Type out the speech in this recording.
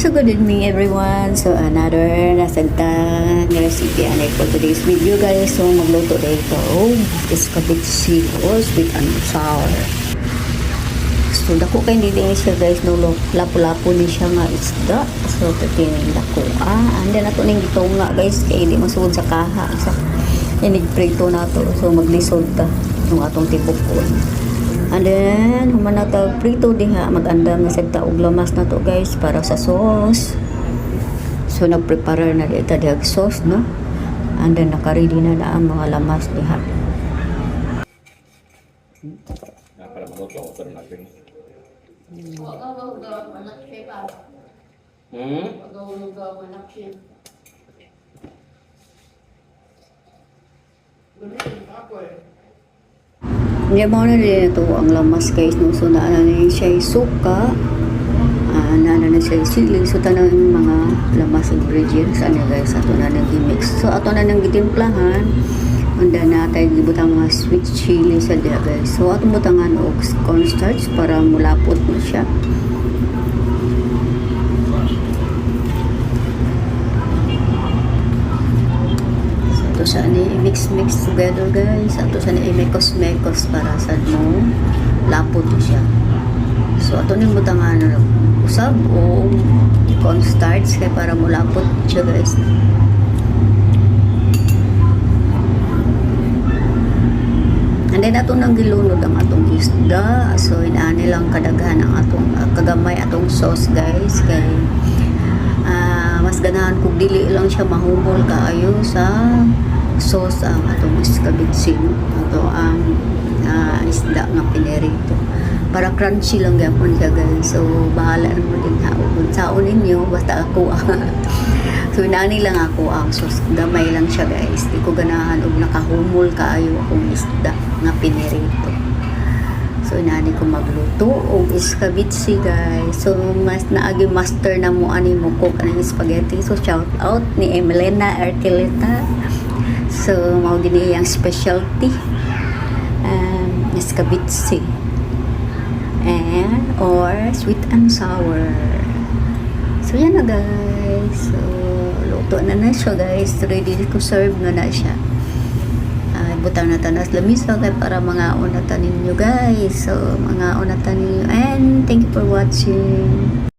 So good evening everyone. So another nasagta nga recipe anay for today's video guys. So magluto dito oh, escabit seafood with ano sour. So dako kay hindi din siya guys no lapo-lapo ni siya nga isda. So titingin dako ah anda na to ning gitong nga guys kay hindi masud sa kaha sa inig prito na to. So maglisod ta yung atong tipokon. And then, human na tawag prito diha, mag-andam na sa taog lamas na to guys para sa sauce. So, nagprepare na dito diha sauce, no? And then, nakaready na na ang mga lamas diha. Natin. Hmm? Hindi mo na din ito ang lamas guys, no? So, naana na siya yung suka, uh, naana na siya yung sili. So, tanang mga lamas ingredients, ano guys, ato na nang mix So, ato na nang gitimplahan. Handa na tayo gibutang mga sweet chili sa diha guys. So, ato butangan og cornstarch para mulapot mo siya. Sa ni mix-mix together guys. Ato sa ni mekos-mekos para sa mo lapot siya. So, ato ni butangan ano, usab o cornstarch kay para mulapot siya guys. And then ato nang gilunod ang atong isda. So inaani lang kadaghan ang atong ah, kagamay atong sauce guys kay ah, ganahan kung dili lang siya mahumol kaayo sa sauce ang atong iskabitsin. Ato ang ah, isda nga pinirito. Para crunchy lang gyapon siya guys. So bahala na mo din haon. Saon ninyo basta ako So inani lang ako ang sauce. Gamay lang siya guys. Di ko ganahan og nakahumol kaayo akong isda nga pinirito. So inani ko magluto og iskabitsi guys. So mas naagi master na mo ani mo cook ang spaghetti. So shout out ni Emelena Artileta. So mao gini ang specialty. Um, iskabitsi. And or sweet and sour. So yan na guys. So luto na na siya guys. Ready ko serve na na siya. Ay, butang na tanas lamisa kay para mga unatan ninyo guys. So mga unatan ninyo. And thank you for watching.